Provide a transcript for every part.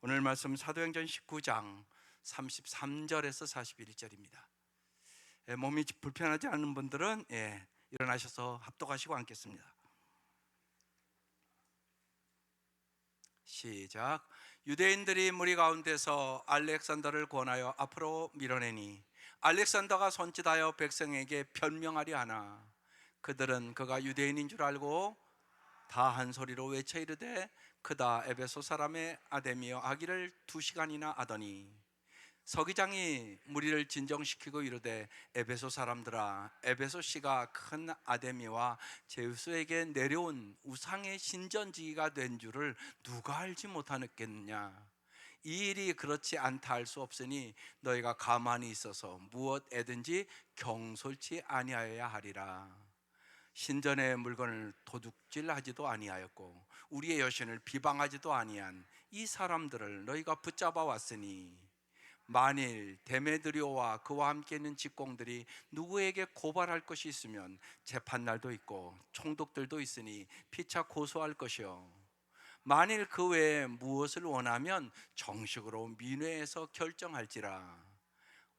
오늘 말씀 사도행전 19장 33절에서 41절입니다. 예, 몸이 불편하지 않은 분들은 예, 일어나셔서 합독하시고 앉겠습니다. 시작. 유대인들이 무리 가운데서 알렉산더를 권하여 앞으로 밀어내니 알렉산더가 손짓하여 백성에게 변명하려 하나 그들은 그가 유대인인 줄 알고 다 한 소리로 외쳐 이르되 그다. 에베소 사람의 아데미여 아기를 두 시간이나 하더니 서기장이 무리를 진정시키고 이르되 에베소 사람들아 에베소 씨가 큰 아데미와 제우스에게 내려온 우상의 신전지기가 된 줄을 누가 알지 못하겠느냐? 이 일이 그렇지 않다 할 수 없으니 너희가 가만히 있어서 무엇에든지 경솔치 아니하여야 하리라 신전의 물건을 도둑질하지도 아니하였고 우리의 여신을 비방하지도 아니한 이 사람들을 너희가 붙잡아 왔으니 만일 데메드리오와 그와 함께 있는 직공들이 누구에게 고발할 것이 있으면 재판날도 있고 총독들도 있으니 피차 고소할 것이요. 만일 그 외에 무엇을 원하면 정식으로 민회에서 결정할지라.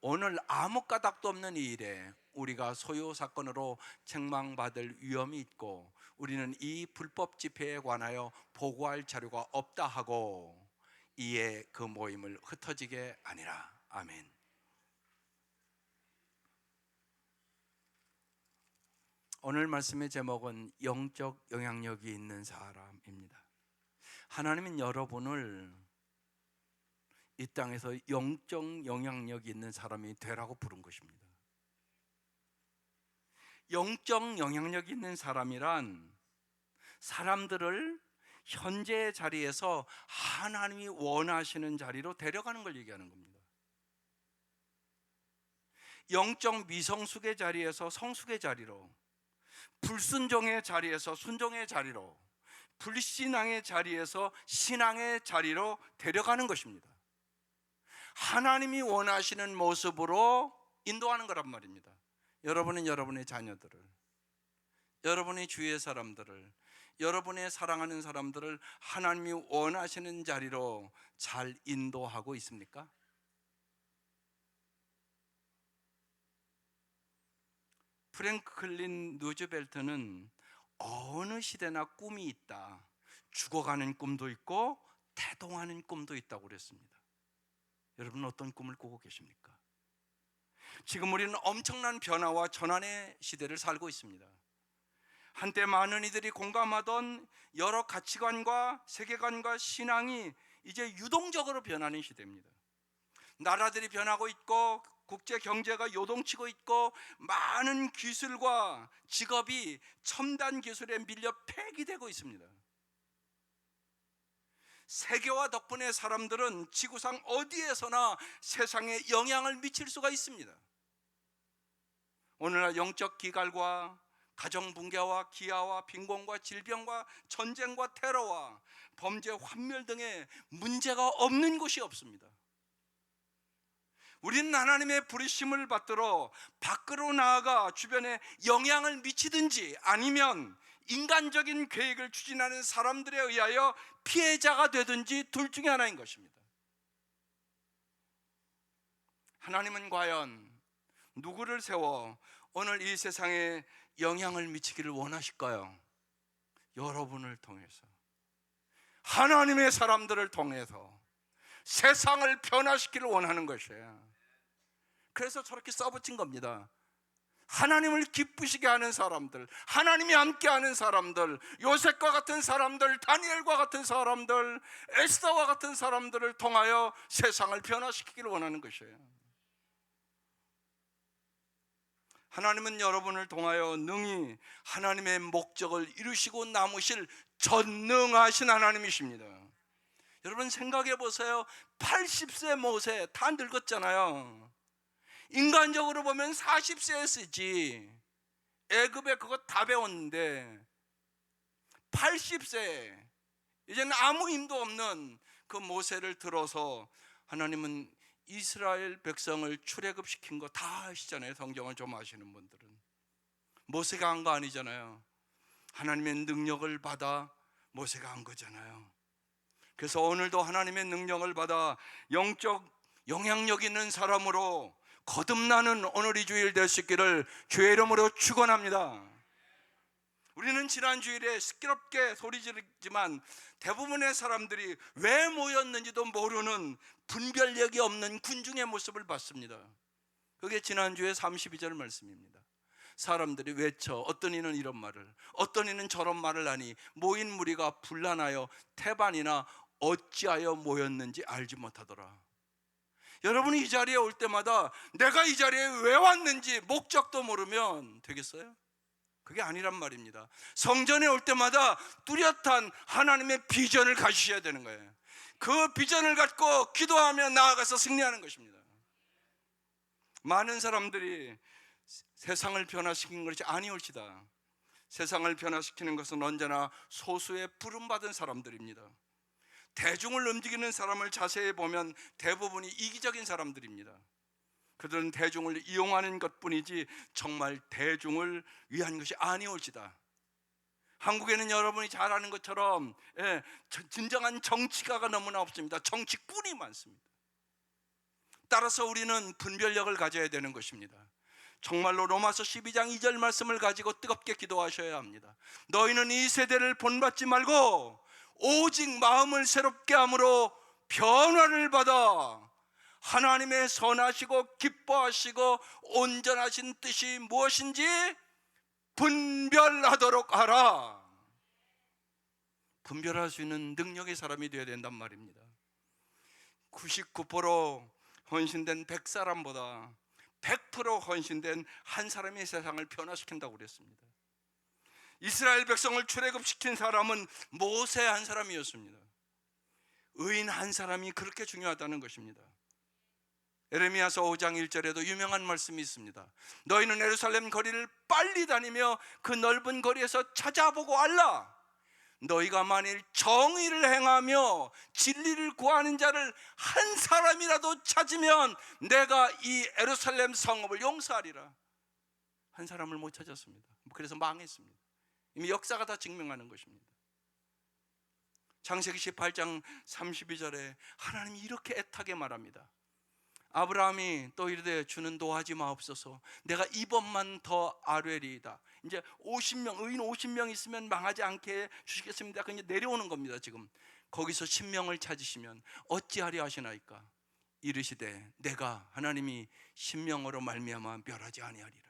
오늘 아무 까닭도 없는 이 일에 우리가 소요 사건으로 책망받을 위험이 있고 우리는 이 불법 집회에 관하여 보고할 자료가 없다 하고 이에 그 모임을 흩어지게 아니라 아멘. 오늘 말씀의 제목은 영적 영향력이 있는 사람입니다. 하나님은 여러분을 이 땅에서 영적 영향력이 있는 사람이 되라고 부른 것입니다. 영적 영향력 있는 사람이란 사람들을 현재 자리에서 하나님이 원하시는 자리로 데려가는 걸 얘기하는 겁니다. 영적 미성숙의 자리에서 성숙의 자리로, 불순종의 자리에서 순종의 자리로, 불신앙의 자리에서 신앙의 자리로 데려가는 것입니다. 하나님이 원하시는 모습으로 인도하는 거란 말입니다. 여러분은 여러분의 자녀들을, 여러분의 주위의 사람들을, 여러분의 사랑하는 사람들을 하나님이 원하시는 자리로 잘 인도하고 있습니까? 프랭클린 누즈벨트는 어느 시대나 꿈이 있다. 죽어가는 꿈도 있고 태동하는 꿈도 있다고 그랬습니다. 여러분 어떤 꿈을 꾸고 계십니까? 지금 우리는 엄청난 변화와 전환의 시대를 살고 있습니다. 한때 많은 이들이 공감하던 여러 가치관과 세계관과 신앙이 이제 유동적으로 변하는 시대입니다. 나라들이 변하고 있고 국제 경제가 요동치고 있고 많은 기술과 직업이 첨단 기술에 밀려 폐기되고 있습니다. 세계화 덕분에 사람들은 지구상 어디에서나 세상에 영향을 미칠 수가 있습니다. 오늘날 영적 기갈과 가정 붕괴와 기아와 빈곤과 질병과 전쟁과 테러와 범죄 환멸 등의 문제가 없는 곳이 없습니다. 우리는 하나님의 부르심을 받들어 밖으로 나아가 주변에 영향을 미치든지 아니면 인간적인 계획을 추진하는 사람들에 의하여 피해자가 되든지 둘 중에 하나인 것입니다. 하나님은 과연 누구를 세워 오늘 이 세상에 영향을 미치기를 원하실까요? 여러분을 통해서 하나님의 사람들을 통해서 세상을 변화시키를 원하는 것이에요. 그래서 저렇게 써붙인 겁니다. 하나님을 기쁘시게 하는 사람들, 하나님이 함께 하는 사람들, 요셉과 같은 사람들, 다니엘과 같은 사람들, 에스더와 같은 사람들을 통하여 세상을 변화시키기를 원하는 것이에요. 하나님은 여러분을 통하여 능히 하나님의 목적을 이루시고 남으실 전능하신 하나님이십니다. 여러분 생각해 보세요. 80세 모세 다 늙었잖아요. 인간적으로 보면 40세에 쓰지. 애급에 그거 다 배웠는데 80세 이제는 아무 힘도 없는 그 모세를 들어서 하나님은 이스라엘 백성을 출애굽시킨 거 다 아시잖아요. 성경을 좀 아시는 분들은 모세가 한 거 아니잖아요. 하나님의 능력을 받아 모세가 한 거잖아요. 그래서 오늘도 하나님의 능력을 받아 영적 영향력 있는 사람으로 거듭나는 오늘이 주일 될 수 있기를 주의 이름으로 축원합니다. 우리는 지난 주일에 시끄럽게 소리 지르지만 대부분의 사람들이 왜 모였는지도 모르는 분별력이 없는 군중의 모습을 봤습니다. 그게 지난주에 32절 말씀입니다. 사람들이 외쳐 어떤 이는 이런 말을 어떤 이는 저런 말을 하니 모인 무리가 분란하여 태반이나 어찌하여 모였는지 알지 못하더라. 여러분이 이 자리에 올 때마다 내가 이 자리에 왜 왔는지 목적도 모르면 되겠어요? 그게 아니란 말입니다. 성전에 올 때마다 뚜렷한 하나님의 비전을 가지셔야 되는 거예요. 그 비전을 갖고 기도하며 나아가서 승리하는 것입니다. 많은 사람들이 세상을 변화시킨 것이 아니올지다. 세상을 변화시키는 것은 언제나 소수의 부름받은 사람들입니다. 대중을 움직이는 사람을 자세히 보면 대부분이 이기적인 사람들입니다. 그들은 대중을 이용하는 것뿐이지 정말 대중을 위한 것이 아니올지다. 한국에는 여러분이 잘 아는 것처럼 예, 저- 진정한 정치가가 너무나 없습니다. 정치꾼이 많습니다. 따라서 우리는 분별력을 가져야 되는 것입니다. 정말로 로마서 12장 2절 말씀을 가지고 뜨겁게 기도하셔야 합니다. 너희는 이 세대를 본받지 말고 오직 마음을 새롭게 함으로 변화를 받아 하나님의 선하시고 기뻐하시고 온전하신 뜻이 무엇인지 분별하도록 하라. 분별할 수 있는 능력의 사람이 되어야 된단 말입니다. 99% 헌신된 100사람보다 100% 헌신된 한 사람이 세상을 변화시킨다고 그랬습니다. 이스라엘 백성을 출애굽시킨 사람은 모세 한 사람이었습니다. 의인 한 사람이 그렇게 중요하다는 것입니다. 에레미야서 5장 1절에도 유명한 말씀이 있습니다. 너희는 예루살렘 거리를 빨리 다니며 그 넓은 거리에서 찾아보고 알라. 너희가 만일 정의를 행하며 진리를 구하는 자를 한 사람이라도 찾으면 내가 이 예루살렘 성읍을 용서하리라. 한 사람을 못 찾았습니다. 그래서 망했습니다. 이미 역사가 다 증명하는 것입니다. 창세기 18장 32절에 하나님이 이렇게 애타게 말합니다. 아브라함이 또 이르되 주는 도하지 마옵소서. 내가 이번만 더 아뢰리이다. 이제 50명 의인 50명 있으면 망하지 않게 주시겠습니다. 그 이제 내려오는 겁니다. 지금 거기서 10명을 찾으시면 어찌하리 하시나이까? 이르시되 내가 하나님이 10명으로 말미암아 멸하지 아니하리라.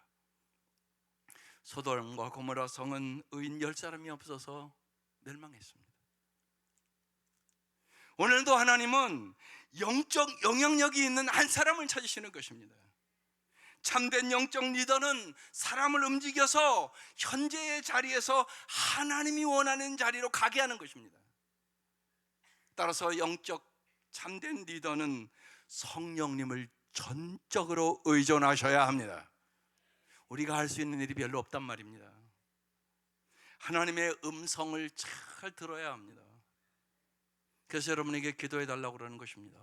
소돔과 고모라 성은 의인 열 사람이 없어서 멸망했습니다. 오늘도 하나님은 영적 영향력이 있는 한 사람을 찾으시는 것입니다. 참된 영적 리더는 사람을 움직여서 현재의 자리에서 하나님이 원하는 자리로 가게 하는 것입니다. 따라서 영적 참된 리더는 성령님을 전적으로 의존하셔야 합니다. 우리가 할 수 있는 일이 별로 없단 말입니다. 하나님의 음성을 잘 들어야 합니다. 그래서 여러분에게 기도해 달라고 그러는 것입니다.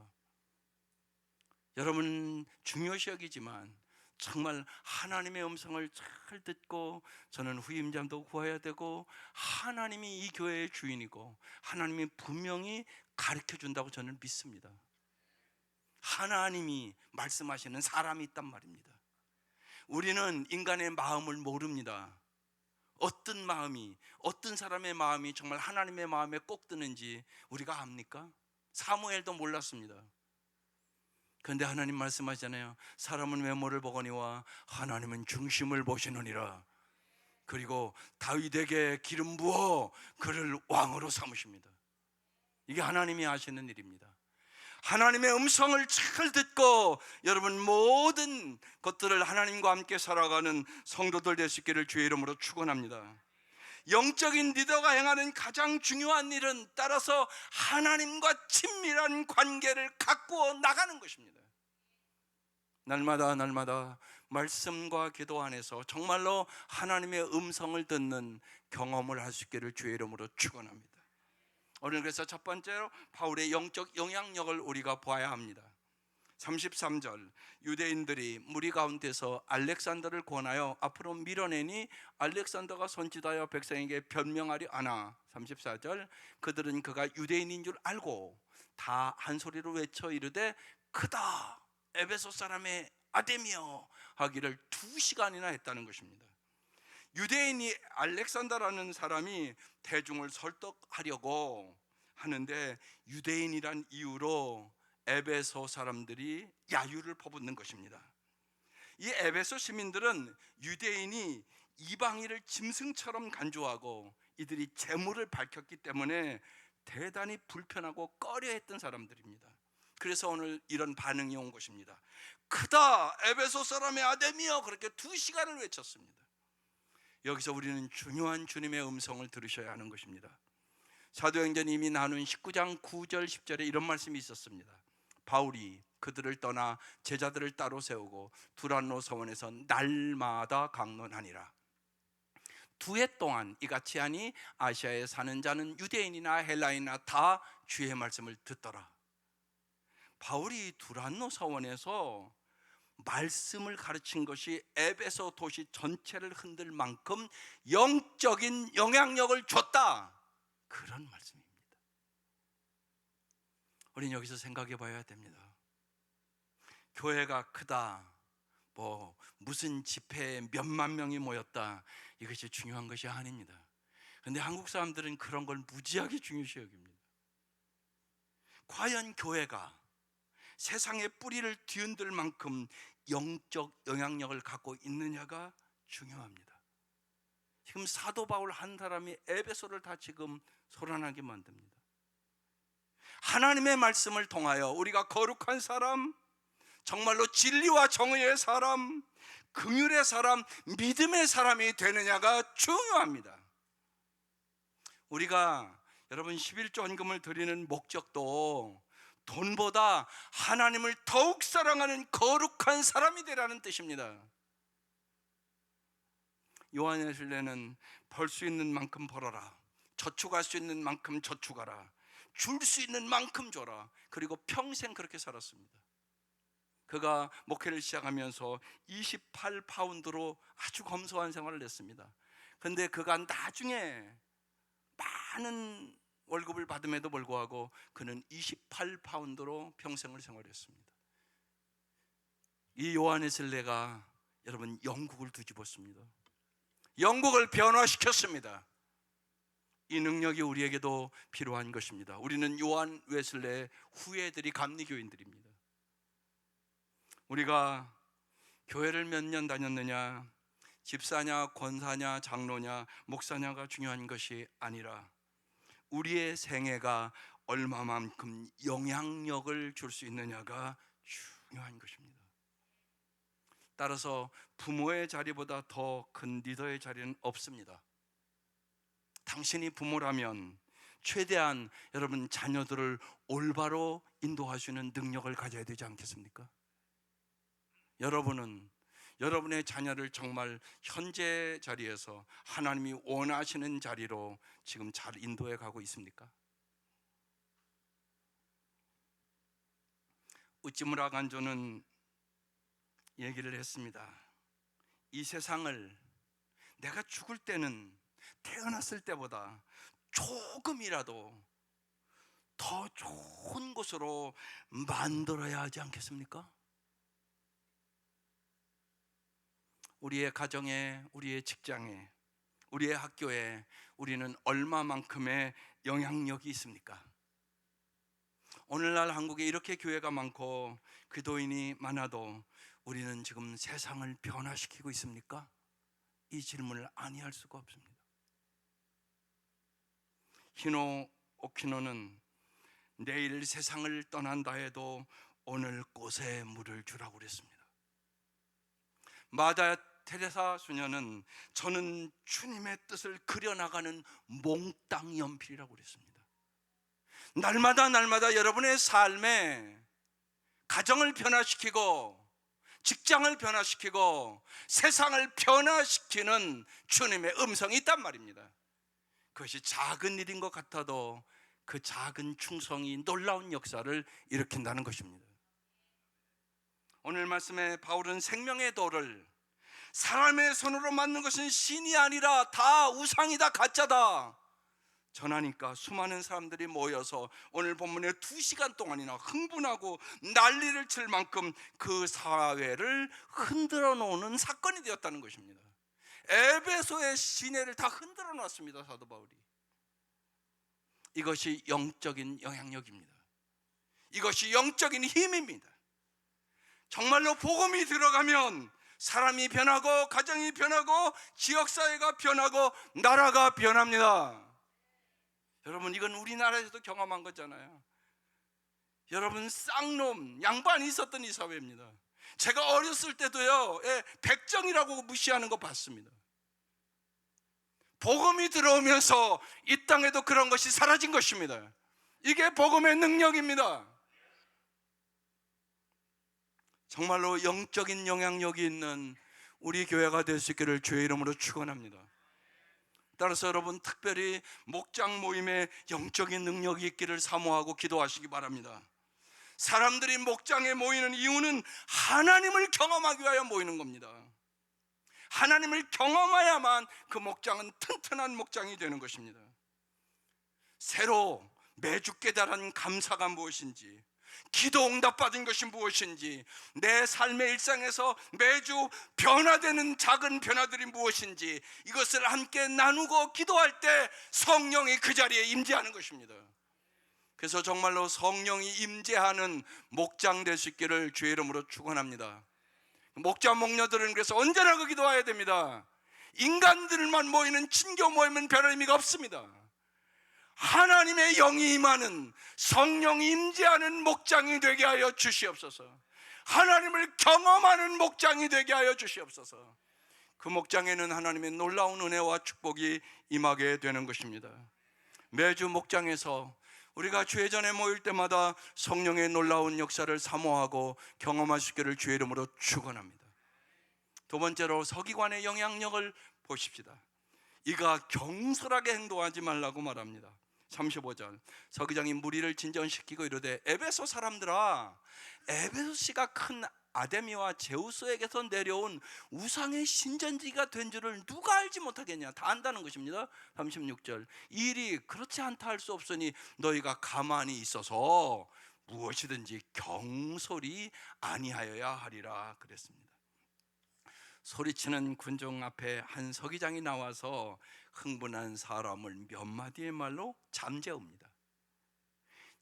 여러분 중요시 여기지만 정말 하나님의 음성을 잘 듣고 저는 후임자도 구해야 되고 하나님이 이 교회의 주인이고 하나님이 분명히 가르쳐 준다고 저는 믿습니다. 하나님이 말씀하시는 사람이 있단 말입니다. 우리는 인간의 마음을 모릅니다. 어떤 마음이 어떤 사람의 마음이 정말 하나님의 마음에 꼭 드는지 우리가 압니까? 사무엘도 몰랐습니다. 그런데 하나님 말씀하잖아요. 사람은 외모를 보거니와 하나님은 중심을 보시느니라. 그리고 다윗에게 기름 부어 그를 왕으로 삼으십니다. 이게 하나님이 하시는 일입니다. 하나님의 음성을 잘 듣고 여러분 모든 것들을 하나님과 함께 살아가는 성도들 있기를 주의 이름으로 축원합니다. 영적인 리더가 행하는 가장 중요한 일은 따라서 하나님과 친밀한 관계를 가꾸어 나가는 것입니다. 날마다 날마다 말씀과 기도 안에서 정말로 하나님의 음성을 듣는 경험을 할 수 있기를 주의 이름으로 축원합니다. 오늘 그래서 첫 번째로 바울의 영적 영향력을 우리가 보아야 합니다. 33절 유대인들이 무리 가운데서 알렉산더를 권하여 앞으로 밀어내니 알렉산더가 손짓하여 백성에게 변명하리 않아 34절 그들은 그가 유대인인 줄 알고 다 한 소리로 외쳐 이르되 크다 에베소 사람의 아데미여 하기를 두 시간이나 했다는 것입니다. 유대인이 알렉산더라는 사람이 대중을 설득하려고 하는데 유대인이란 이유로 에베소 사람들이 야유를 퍼붓는 것입니다. 이 에베소 시민들은 유대인이 이방인을 짐승처럼 간주하고 이들이 재물을 밝혔기 때문에 대단히 불편하고 꺼려했던 사람들입니다. 그래서 오늘 이런 반응이 온 것입니다. 크다 에베소 사람의 아데미여 그렇게 두 시간을 외쳤습니다. 여기서 우리는 중요한 주님의 음성을 들으셔야 하는 것입니다. 사도행전 이미 나눈 19장 9절 10절에 이런 말씀이 있었습니다. 바울이 그들을 떠나 제자들을 따로 세우고 두란노 서원에서 날마다 강론하니라. 두 해 동안 이같이 하니 아시아에 사는 자는 유대인이나 헬라인이나 다 주의 말씀을 듣더라. 바울이 두란노 서원에서 말씀을 가르친 것이 에베소 도시 전체를 흔들 만큼 영적인 영향력을 줬다. 그런 말씀입니다. 우리는 여기서 생각해 봐야 됩니다. 교회가 크다. 뭐 무슨 집회에 몇만 명이 모였다. 이것이 중요한 것이 아닙니다. 그런데 한국 사람들은 그런 걸 무지하게 중요시 여깁니다. 과연 교회가 세상의 뿌리를 뒤흔들 만큼 영적 영향력을 갖고 있느냐가 중요합니다. 지금 사도 바울 한 사람이 에베소를 다 지금 소란하게 만듭니다. 하나님의 말씀을 통하여 우리가 거룩한 사람, 정말로 진리와 정의의 사람, 긍휼의 사람, 믿음의 사람이 되느냐가 중요합니다. 우리가 여러분 11조 헌금을 드리는 목적도 돈보다 하나님을 더욱 사랑하는 거룩한 사람이 되라는 뜻입니다. 요한의 신뢰는 벌 수 있는 만큼 벌어라. 저축할 수 있는 만큼 저축하라. 줄 수 있는 만큼 줘라. 그리고 평생 그렇게 살았습니다. 그가 목회를 시작하면서 28파운드로 아주 검소한 생활을 했습니다. 근데 그가 나중에 많은 월급을 받음에도 불구하고 그는 28파운드로 평생을 생활했습니다. 이 요한의 슬레가 여러분 영국을 뒤집었습니다. 영국을 변화시켰습니다. 이 능력이 우리에게도 필요한 것입니다. 우리는 요한 웨슬레의 후예들이 감리교인들입니다. 우리가 교회를 몇 년 다녔느냐, 집사냐, 권사냐, 장로냐, 목사냐가 중요한 것이 아니라 우리의 생애가 얼마만큼 영향력을 줄 수 있느냐가 중요한 것입니다. 따라서 부모의 자리보다 더 큰 리더의 자리는 없습니다. 당신이 부모라면 최대한 여러분 자녀들을 올바로 인도하시는 능력을 가져야 되지 않겠습니까? 여러분은 여러분의 자녀를 정말 현재 자리에서 하나님이 원하시는 자리로 지금 잘 인도해 가고 있습니까? 우찌무라 간조는 얘기를 했습니다. 이 세상을 내가 죽을 때는 태어났을 때보다 조금이라도 더 좋은 곳으로 만들어야 하지 않겠습니까? 우리의 가정에, 우리의 직장에, 우리의 학교에 우리는 얼마만큼의 영향력이 있습니까? 오늘날 한국에 이렇게 교회가 많고 기도인이 많아도 우리는 지금 세상을 변화시키고 있습니까? 이 질문을 아니할 수가 없습니다. 히노 오키노는 내일 세상을 떠난다 해도 오늘 꽃에 물을 주라고 그랬습니다. 마다 테레사 수녀는 저는 주님의 뜻을 그려나가는 몽땅 연필이라고 그랬습니다. 날마다 날마다 여러분의 삶에 가정을 변화시키고 직장을 변화시키고 세상을 변화시키는 주님의 음성이 있단 말입니다. 그것이 작은 일인 것 같아도 그 작은 충성이 놀라운 역사를 일으킨다는 것입니다. 오늘 말씀에 바울은 생명의 돌을 사람의 손으로 만든 것은 신이 아니라 다 우상이다 가짜다 전하니까 수많은 사람들이 모여서 오늘 본문에 두 시간 동안이나 흥분하고 난리를 칠 만큼 그 사회를 흔들어 놓는 사건이 되었다는 것입니다. 에베소의 시내를 다 흔들어 놨습니다. 사도 바울이. 이것이 영적인 영향력입니다. 이것이 영적인 힘입니다. 정말로 복음이 들어가면 사람이 변하고 가정이 변하고 지역 사회가 변하고 나라가 변합니다. 여러분 이건 우리나라에서도 경험한 거잖아요. 여러분 쌍놈 양반이 있었던 이 사회입니다. 제가 어렸을 때도요 예, 백정이라고 무시하는 거 봤습니다. 복음이 들어오면서 이 땅에도 그런 것이 사라진 것입니다. 이게 복음의 능력입니다. 정말로 영적인 영향력이 있는 우리 교회가 될 수 있기를 주의 이름으로 축원합니다. 따라서 여러분 특별히 목장 모임에 영적인 능력이 있기를 사모하고 기도하시기 바랍니다. 사람들이 목장에 모이는 이유는 하나님을 경험하기 위하여 모이는 겁니다. 하나님을 경험해야만 그 목장은 튼튼한 목장이 되는 것입니다. 새로 매주 깨달은 감사가 무엇인지, 기도 응답 받은 것이 무엇인지, 내 삶의 일상에서 매주 변화되는 작은 변화들이 무엇인지, 이것을 함께 나누고 기도할 때 성령이 그 자리에 임재하는 것입니다. 그래서 정말로 성령이 임재하는 목장 될 수 있기를 주의 이름으로 축원합니다. 목자 목녀들은 그래서 언제나 그 기도해야 됩니다. 인간들만 모이는 친교 모임은 별 의미가 없습니다. 하나님의 영이 임하는 성령이 임재하는 목장이 되게 하여 주시옵소서. 하나님을 경험하는 목장이 되게 하여 주시옵소서. 그 목장에는 하나님의 놀라운 은혜와 축복이 임하게 되는 것입니다. 매주 목장에서 우리가 주의 전에 모일 때마다 성령의 놀라운 역사를 사모하고 있기를 주의 이름으로 축원합니다. 두 번째로 서기관의 영향력을 보십시다. 이가 경솔하게 행동하지 말라고 말합니다. 35절. 서기장이 무리를 진전시키고 이르되 에베소 사람들아 에베소시가 큰 아데미와 제우스에게서 내려온 우상의 신전지가 된 줄을 누가 알지 못하겠냐? 다 안다는 것입니다. 36절. 이 일이 그렇지 않다 할 수 없으니 너희가 가만히 있어서 무엇이든지 경솔이 아니하여야 하리라 그랬습니다 소리치는 군종 앞에 한 서기장이 나와서 흥분한 사람을 몇 마디의 말로 잠재웁니다.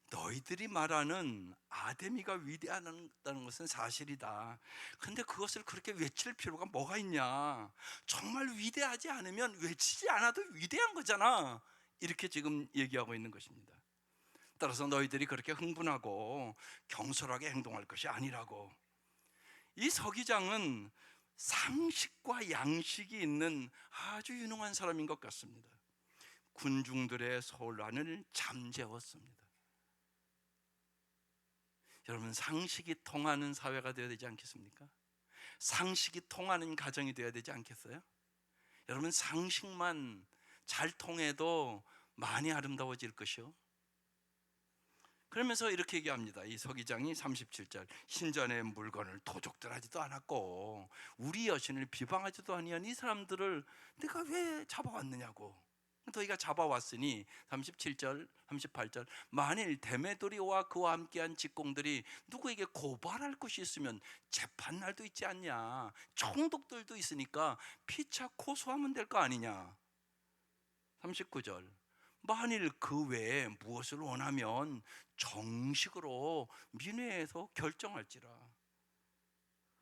너희들이 말하는 아데미가 위대하다는 것은 사실이다. 근데 그것을 그렇게 외칠 필요가 뭐가 있냐? 정말 위대하지 않으면 외치지 않아도 위대한 거잖아. 이렇게 지금 얘기하고 있는 것입니다. 따라서 너희들이 그렇게 흥분하고 경솔하게 행동할 것이 아니라고. 이 서기장은 상식과 양식이 있는 아주 유능한 사람인 것 같습니다. 군중들의 소란을 잠재웠습니다. 여러분 상식이 통하는 사회가 되어야 되지 않겠습니까? 상식이 통하는 가정이 되어야 되지 않겠어요? 여러분 상식만 잘 통해도 많이 아름다워질 것이요. 그러면서 이렇게 얘기합니다. 이 서기장이 37절 신전의 물건을 도적들하지도 않았고 우리 여신을 비방하지도 아니한 이 사람들을 내가 왜 잡아왔느냐고. 너희가 잡아왔으니 37절, 38절 만일 데메도리와 그와 함께한 직공들이 누구에게 고발할 것이 있으면 재판 날도 있지 않냐. 총독들도 있으니까 피차 고소하면 될 거 아니냐. 39절 만일 그 외에 무엇을 원하면 정식으로 민회에서 결정할지라.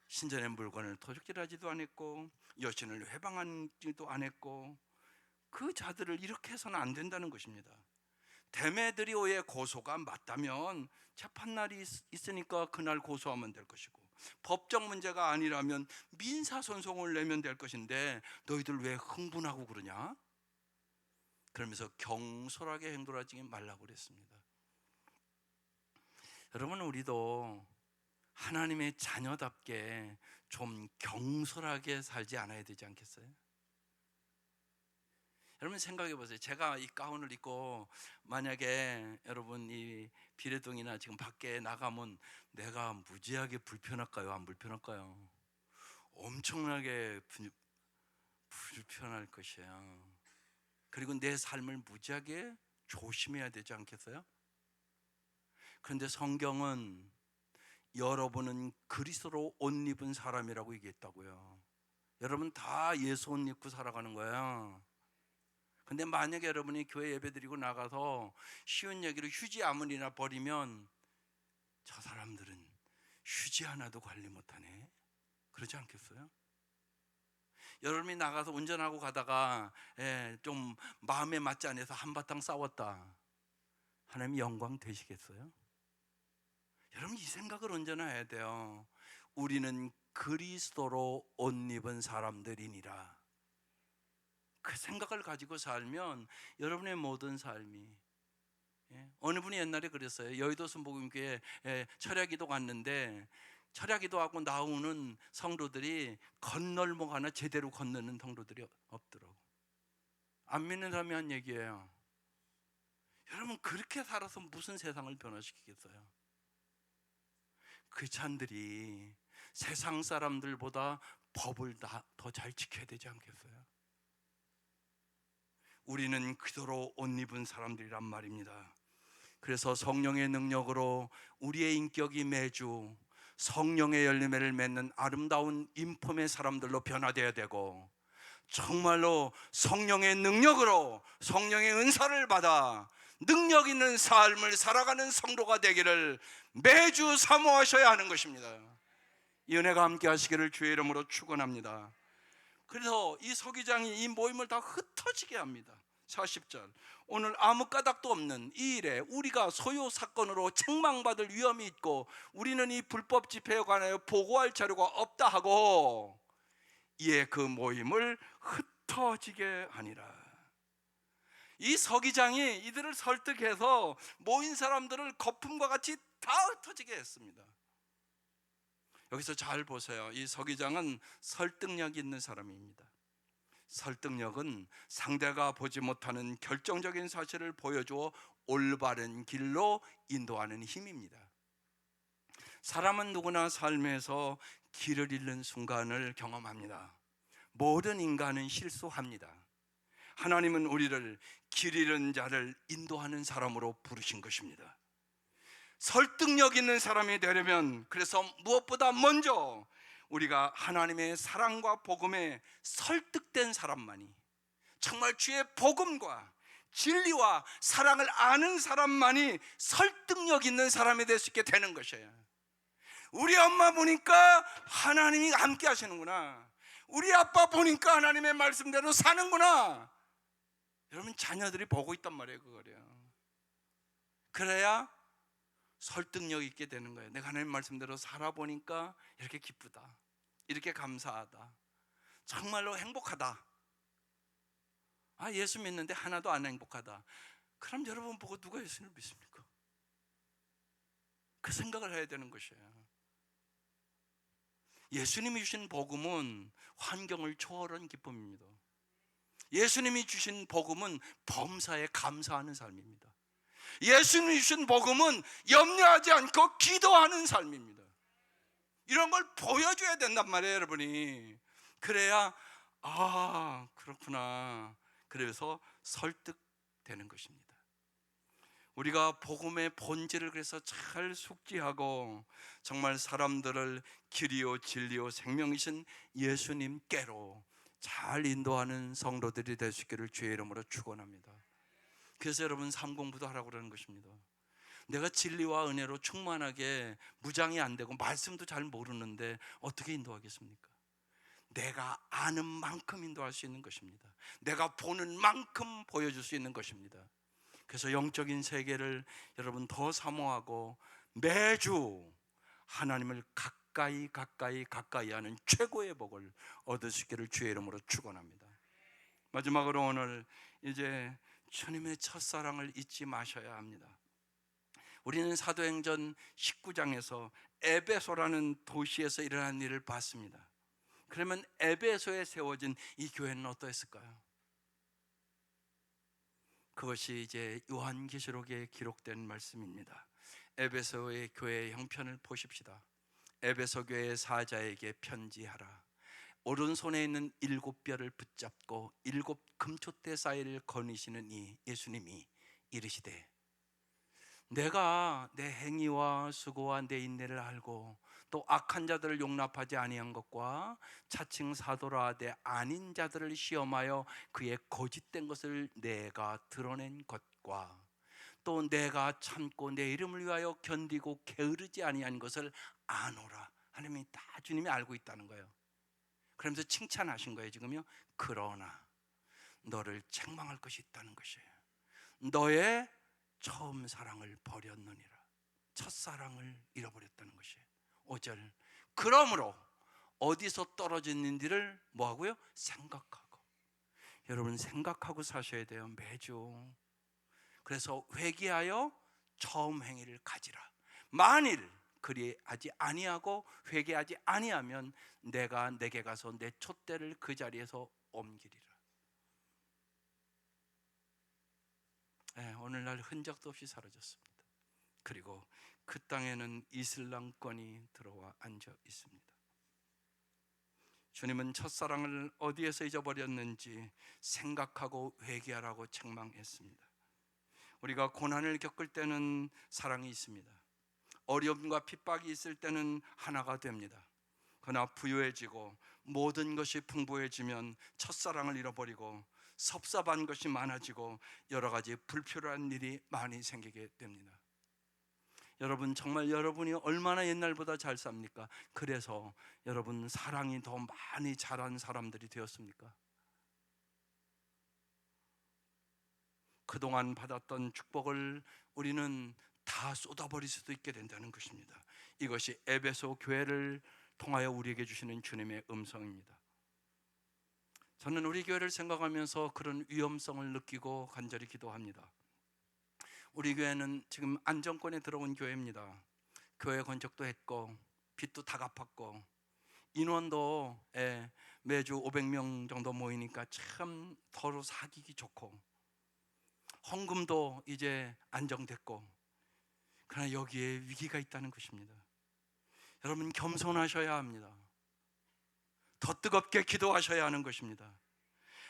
신전의 물건을 도둑질하지도 않았고 여신을 회방하지도 않았고 그 자들을 이렇게 해서는 안 된다는 것입니다. 데메드리오의 고소가 맞다면 재판 날이 있으니까 그날 고소하면 될 것이고 법적 문제가 아니라면 민사 소송을 내면 될 것인데 너희들 왜 흥분하고 그러냐? 그러면서 경솔하게 행동하지 말라고 그랬습니다. 여러분 우리도 하나님의 자녀답게 좀 경솔하게 살지 않아야 되지 않겠어요? 여러분 생각해 보세요. 제가 이 가운을 입고 만약에 여러분 이 비례동이나 지금 밖에 나가면 내가 무지하게 불편할까요? 안 불편할까요? 엄청나게 부- 불편할 것이에요. 그리고 내 삶을 무지하게 조심해야 되지 않겠어요? 그런데 성경은 여러분은 그리스도로 옷 입은 사람이라고 얘기했다고요. 여러분 다 예수 옷 입고 살아가는 거예요. 근데 만약에 여러분이 교회 예배 드리고 나가서 쉬운 얘기로 휴지 아무리나 버리면 저 사람들은 휴지 하나도 관리 못하네. 그러지 않겠어요? 여러분이 나가서 운전하고 가다가 예, 좀 마음에 맞지 않아서 한바탕 싸웠다. 하나님 영광 되시겠어요? 여러분 이 생각을 언제나 해야 돼요. 우리는 그리스도로 옷 입은 사람들이니라. 그 생각을 가지고 살면 여러분의 모든 삶이 예, 어느 분이 옛날에 그랬어요. 여의도 순복음교회 예, 철야기도 갔는데 철야기도 하고 나오는 성도들이 건널목 하나 제대로 건너는 성도들이 없더라고. 안 믿는 사람이 한 얘기예요. 여러분 그렇게 살아서 무슨 세상을 변화시키겠어요? 그 찬들이 세상 사람들보다 법을 더 잘 지켜야 되지 않겠어요? 우리는 그대로 옷 입은 사람들이란 말입니다. 그래서 성령의 능력으로 우리의 인격이 매주 성령의 열매를 맺는 아름다운 인품의 사람들로 변화되어야 되고 정말로 성령의 능력으로 성령의 은사를 받아 능력 있는 삶을 살아가는 성도가 되기를 매주 사모하셔야 하는 것입니다. 이 은혜가 함께 하시기를 주의 이름으로 축원합니다. 그래서 이 서기장이 이 모임을 다 흩어지게 합니다. 40절. 오늘 아무 까닭도 없는 이 일에 우리가 소요 사건으로 책망받을 위험이 있고 우리는 이 불법 집회에 관하여 보고할 자료가 없다 하고 이에 그 모임을 흩어지게 하니라. 이 서기장이 이들을 설득해서 모인 사람들을 거품과 같이 다 흩어지게 했습니다. 여기서 잘 보세요. 이 서기장은 설득력 있는 사람입니다. 설득력은 상대가 보지 못하는 결정적인 사실을 보여주어 올바른 길로 인도하는 힘입니다. 사람은 누구나 삶에서 길을 잃는 순간을 경험합니다. 모든 인간은 실수합니다. 하나님은 우리를 길 잃은 자를 인도하는 사람으로 부르신 것입니다. 설득력 있는 사람이 되려면 그래서 무엇보다 먼저 우리가 하나님의 사랑과 복음에 설득된 사람만이 정말 주의 복음과 진리와 사랑을 아는 사람만이 설득력 있는 사람이 될 수 있게 되는 것이에요. 우리 엄마 보니까 하나님이 함께 하시는구나. 우리 아빠 보니까 하나님의 말씀대로 사는구나. 여러분 자녀들이 보고 있단 말이에요, 그거래요. 그래야 설득력 있게 되는 거예요. 내가 하나님 말씀대로 살아보니까 이렇게 기쁘다. 이렇게 감사하다. 정말로 행복하다. 아, 예수 믿는데 하나도 안 행복하다. 그럼 여러분 보고 누가 예수를 믿습니까? 그 생각을 해야 되는 것이에요. 예수님이 주신 복음은 환경을 초월한 기쁨입니다. 예수님이 주신 복음은 범사에 감사하는 삶입니다. 예수님이 주신 복음은 염려하지 않고 기도하는 삶입니다. 이런 걸 보여줘야 된단 말이에요, 여러분이. 그래야 아 그렇구나. 그래서 설득되는 것입니다. 우리가 복음의 본질을 그래서 잘 숙지하고 정말 사람들을 길이요 진리요 생명이신 예수님께로 잘 인도하는 성도들이 있기를 주의 이름으로 축원합니다. 그래서 여러분 삶 공부도 하라고 그러는 것입니다. 내가 진리와 은혜로 충만하게 무장이 안 되고 말씀도 잘 모르는데 어떻게 인도하겠습니까? 내가 아는 만큼 인도할 수 있는 것입니다. 내가 보는 만큼 보여줄 수 있는 것입니다. 그래서 영적인 세계를 여러분 더 사모하고 매주 하나님을 가까이 가까이 가까이 하는 최고의 복을 있기를 주의 이름으로 축원합니다. 마지막으로 오늘 이제 주님의 첫사랑을 잊지 마셔야 합니다. 우리는 사도행전 19장에서 에베소라는 도시에서 일어난 일을 봤습니다. 그러면 에베소에 세워진 이 교회는 어떠했을까요? 그것이 이제 요한계시록에 기록된 말씀입니다. 에베소의 교회 형편을 보십시다. 에베소 교회 사자에게 편지하라. 오른손에 있는 일곱 뼈를 붙잡고 일곱 금촛대 사이를 거니시는 이 예수님이 이르시되 내가 내 행위와 수고와 내 인내를 알고 또 악한 자들을 용납하지 아니한 것과 차칭 사도라 내 아닌 자들을 시험하여 그의 거짓된 것을 내가 드러낸 것과 또 내가 참고 내 이름을 위하여 견디고 게으르지 아니한 것을 아노라 하나님이 다 주님이 알고 있다는 거예요. 그러면서 칭찬하신 거예요 지금요. 그러나 너를 책망할 것이 있다는 것이에요. 너의 처음 사랑을 버렸느니라. 첫사랑을 잃어버렸다는 것이에요. 5절. 그러므로 어디서 떨어졌는지를 뭐 하고요? 생각하고. 여러분 생각하고 사셔야 돼요. 매주. 그래서 회개하여 처음 행위를 가지라. 만일 그리하지 아니하고 회개하지 아니하면 내가 내게 가서 내 촛대를 그 자리에서 옮기리라. 예, 오늘날 흔적도 없이 사라졌습니다. 그리고 그 땅에는 이슬람권이 들어와 앉아 있습니다. 주님은 첫사랑을 어디에서 잊어버렸는지 생각하고 회개하라고 책망했습니다. 우리가 고난을 겪을 때는 사랑이 있습니다. 어려움과 핍박이 있을 때는 하나가 됩니다. 그러나 부유해지고 모든 것이 풍부해지면 첫사랑을 잃어버리고 섭섭한 것이 많아지고 여러 가지 불필요한 일이 많이 생기게 됩니다. 여러분 정말 여러분이 얼마나 옛날보다 잘 삽니까? 그래서 여러분 사랑이 더 많이 자란 사람들이 되었습니까? 그동안 받았던 축복을 우리는 다 쏟아버릴 수도 있게 된다는 것입니다. 이것이 에베소 교회를 통하여 우리에게 주시는 주님의 음성입니다. 저는 우리 교회를 생각하면서 그런 위험성을 느끼고 간절히 기도합니다. 우리 교회는 지금 안정권에 들어온 교회입니다. 교회 건축도 했고 빚도 다 갚았고 인원도 예, 매주 500명 정도 모이니까 참 서로 사귀기 좋고 헌금도 이제 안정됐고 그러나 여기에 위기가 있다는 것입니다. 여러분 겸손하셔야 합니다. 더 뜨겁게 기도하셔야 하는 것입니다.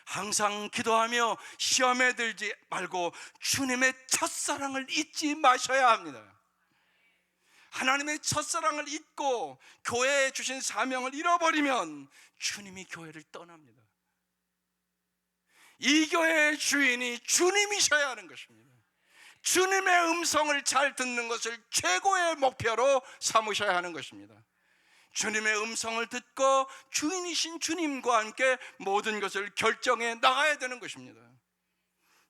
항상 기도하며 시험에 들지 말고 주님의 첫사랑을 잊지 마셔야 합니다. 하나님의 첫사랑을 잊고 교회에 주신 사명을 잃어버리면 주님이 교회를 떠납니다. 이 교회의 주인이 주님이셔야 하는 것입니다. 주님의 음성을 잘 듣는 것을 최고의 목표로 삼으셔야 하는 것입니다. 주님의 음성을 듣고 주인이신 주님과 함께 모든 것을 결정해 나가야 되는 것입니다.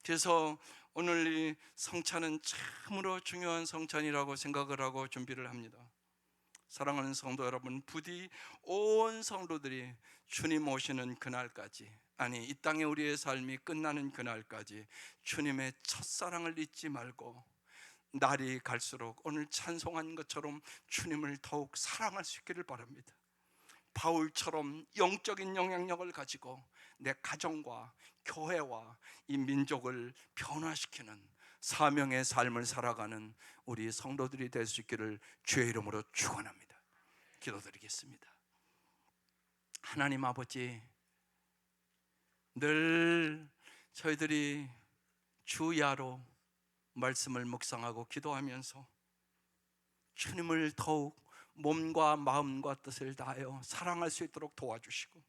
그래서 오늘 이 성찬은 참으로 중요한 성찬이라고 생각을 하고 준비를 합니다. 사랑하는 성도 여러분, 부디 온 성도들이 주님 오시는 그날까지 아니 이 땅에 우리의 삶이 끝나는 그날까지 주님의 첫사랑을 잊지 말고 날이 갈수록 오늘 찬송한 것처럼 주님을 더욱 사랑할 수 있기를 바랍니다. 바울처럼 영적인 영향력을 가지고 내 가정과 교회와 이 민족을 변화시키는 사명의 삶을 살아가는 우리 성도들이 될 수 있기를 주의 이름으로 축원합니다. 기도드리겠습니다. 하나님 아버지 늘 저희들이 주야로 말씀을 묵상하고 기도하면서 주님을 더욱 몸과 마음과 뜻을 다하여 사랑할 수 있도록 도와주시고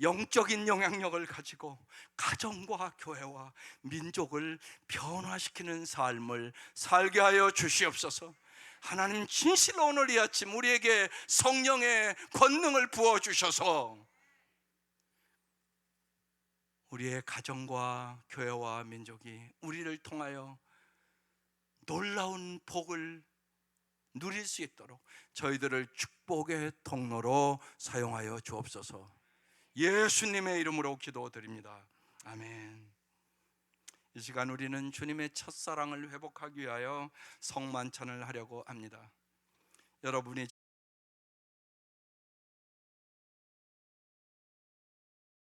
영적인 영향력을 가지고 가정과 교회와 민족을 변화시키는 삶을 살게 하여 주시옵소서. 하나님 진실로 오늘 이 아침 우리에게 성령의 권능을 부어 주셔서 우리의 가정과 교회와 민족이 우리를 통하여 놀라운 복을 누릴 수 있도록 저희들을 축복의 통로로 사용하여 주옵소서. 예수님의 이름으로 기도드립니다. 아멘. 이 시간 우리는 주님의 첫사랑을 회복하기 위하여 성만찬을 하려고 합니다. 여러분이